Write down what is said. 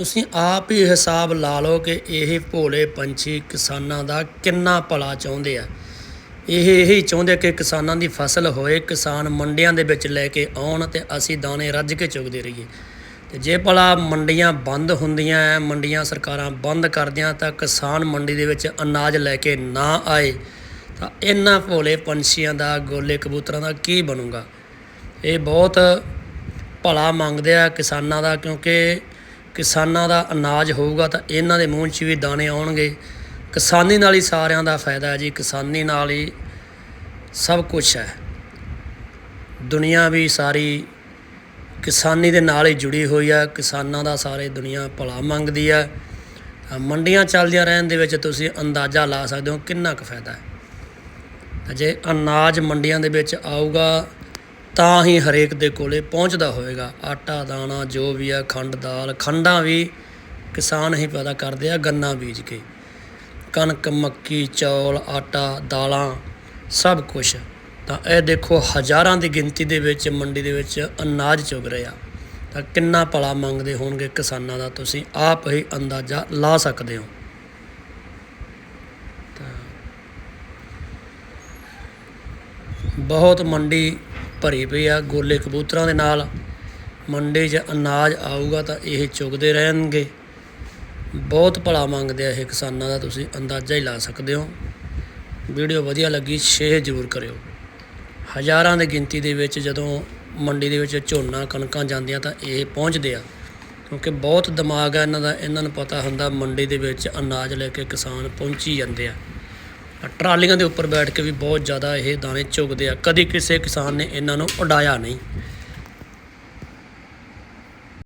ਤੁਸੀਂ ਆਪ ਹੀ ਹਿਸਾਬ ਲਾ ਲਓ ਕਿ ਇਹ ਭੋਲੇ ਪੰਛੀ ਕਿਸਾਨਾਂ ਦਾ ਕਿੰਨਾ ਭਲਾ ਚਾਹੁੰਦੇ ਆ। ਇਹ ਇਹੀ ਚਾਹੁੰਦੇ ਕਿ ਕਿਸਾਨਾਂ ਦੀ ਫਸਲ ਹੋਏ, ਕਿਸਾਨ ਮੰਡੀਆਂ ਦੇ ਵਿੱਚ ਲੈ ਕੇ ਆਉਣ ਤੇ ਅਸੀਂ ਦਾਣੇ ਰੱਜ ਕੇ ਚੁਗਦੇ ਰਹੀਏ। ਤੇ ਜੇ ਭਲਾ ਮੰਡੀਆਂ ਬੰਦ ਹੁੰਦੀਆਂ ਐ ਮੰਡੀਆਂ ਸਰਕਾਰਾਂ ਬੰਦ ਕਰਦੀਆਂ ਤਾਂ ਕਿਸਾਨ ਮੰਡੀ ਦੇ ਵਿੱਚ ਅਨਾਜ ਲੈ ਕੇ ਨਾ ਆਏ ਤਾਂ ਇਹਨਾਂ ਭੋਲੇ ਪੰਛੀਆਂ ਦਾ ਗੋਲੇ ਕਬੂਤਰਾਂ ਦਾ ਕੀ ਬਣੂਗਾ? ਇਹ ਬਹੁਤ ਭਲਾ ਮੰਗਦੇ ਆ ਕਿਸਾਨਾਂ ਦਾ ਕਿਉਂਕਿ ਕਿਸਾਨਾਂ ਦਾ ਅਨਾਜ ਹੋਊਗਾ ਤਾਂ ਇਹਨਾਂ ਦੇ ਮੂੰਹ 'ਚ ਵੀ ਦਾਣੇ ਆਉਣਗੇ। ਕਿਸਾਨੀ ਨਾਲ ਹੀ ਸਾਰਿਆਂ ਦਾ ਫਾਇਦਾ ਹੈ ਜੀ। ਕਿਸਾਨੀ ਨਾਲ ਹੀ ਸਭ ਕੁਝ ਹੈ। ਦੁਨੀਆ ਵੀ ਸਾਰੀ ਕਿਸਾਨੀ ਦੇ ਨਾਲ ਹੀ ਜੁੜੀ ਹੋਈ ਆ ਕਿਸਾਨਾਂ ਦਾ ਸਾਰੇ ਦੁਨੀਆ ਭਲਾ ਮੰਗਦੀ ਹੈ। ਤਾਂ ਮੰਡੀਆਂ ਚੱਲਦੀਆਂ ਰਹਿਣ ਦੇ ਵਿੱਚ ਤੁਸੀਂ ਅੰਦਾਜ਼ਾ ਲਾ ਸਕਦੇ ਹੋ ਕਿੰਨਾ ਕੁ ਫਾਇਦਾ ਹੈ। ਤਾਂ ਜੇ ਅਨਾਜ ਮੰਡੀਆਂ ਦੇ ਵਿੱਚ ਆਊਗਾ ਤਾਂ ਹੀ ਹਰੇਕ ਦੇ ਕੋਲੇ ਪਹੁੰਚਦਾ ਹੋਵੇਗਾ। ਆਟਾ, ਦਾਣਾ, ਜੋ ਵੀ ਆ, ਖੰਡ, ਦਾਲ, ਖੰਡਾਂ ਵੀ ਕਿਸਾਨ ਹੀ ਪੈਦਾ ਕਰਦੇ ਆ, ਗੰਨਾ ਬੀਜ ਕੇ। ਕਣਕ, ਮੱਕੀ, ਚੌਲ, ਆਟਾ, ਦਾਲਾਂ, ਸਭ ਕੁਝ ਤਾਂ ਇਹ ਦੇਖੋ, ਹਜ਼ਾਰਾਂ ਦੀ ਗਿਣਤੀ ਦੇ ਵਿੱਚ, ਮੰਡੀ ਦੇ ਵਿੱਚ ਅਨਾਜ ਚੁਗ ਰਿਹਾ ਤਾਂ ਕਿੰਨਾ ਭਲਾ ਮੰਗਦੇ ਹੋਣਗੇ ਕਿਸਾਨਾਂ ਦਾ, ਤੁਸੀਂ ਆਪ ਹੀ ਅੰਦਾਜ਼ਾ ਲਾ ਸਕਦੇ ਹੋ। ਬਹੁਤ ਮੰਡੀ ਭਰੀ ਪਈ ਆ ਗੋਲੇ ਕਬੂਤਰਾਂ ਦੇ ਨਾਲ। ਮੰਡੀ 'ਚ ਅਨਾਜ ਆਊਗਾ ਤਾਂ ਇਹ ਚੁਗਦੇ ਰਹਿਣਗੇ। ਬਹੁਤ ਭਲਾ ਮੰਗਦੇ ਆ ਇਹ ਕਿਸਾਨਾਂ ਦਾ, ਤੁਸੀਂ ਅੰਦਾਜ਼ਾ ਹੀ ਲਾ ਸਕਦੇ ਹੋ। ਵੀਡੀਓ ਵਧੀਆ ਲੱਗੀ, ਸ਼ੇਅਰ ਜ਼ਰੂਰ ਕਰਿਓ। ਹਜ਼ਾਰਾਂ ਦੀ ਗਿਣਤੀ ਦੇ ਵਿੱਚ ਜਦੋਂ ਮੰਡੀ ਦੇ ਵਿੱਚ ਝੋਨਾ, ਕਣਕਾਂ ਜਾਂਦੀਆਂ ਤਾਂ ਇਹ ਪਹੁੰਚਦੇ ਆ। ਕਿਉਂਕਿ ਬਹੁਤ ਦਿਮਾਗ ਆ ਇਹਨਾਂ ਦਾ, ਇਹਨਾਂ ਨੂੰ ਪਤਾ ਹੁੰਦਾ ਮੰਡੀ ਦੇ ਵਿੱਚ ਅਨਾਜ ਲੈ ਕੇ ਕਿਸਾਨ ਪਹੁੰਚੀ ਜਾਂਦੇ ਆ। ਟਰਾਲੀਆਂ ਦੇ ਉੱਪਰ ਬੈਠ ਕੇ ਵੀ ਬਹੁਤ ਜ਼ਿਆਦਾ ਇਹ ਦਾਣੇ ਚੁਗਦੇ ਆ। ਕਦੀ ਕਿਸੇ ਕਿਸਾਨ ਨੇ ਇਹਨਾਂ ਨੂੰ ਉਡਾਇਆ ਨਹੀਂ।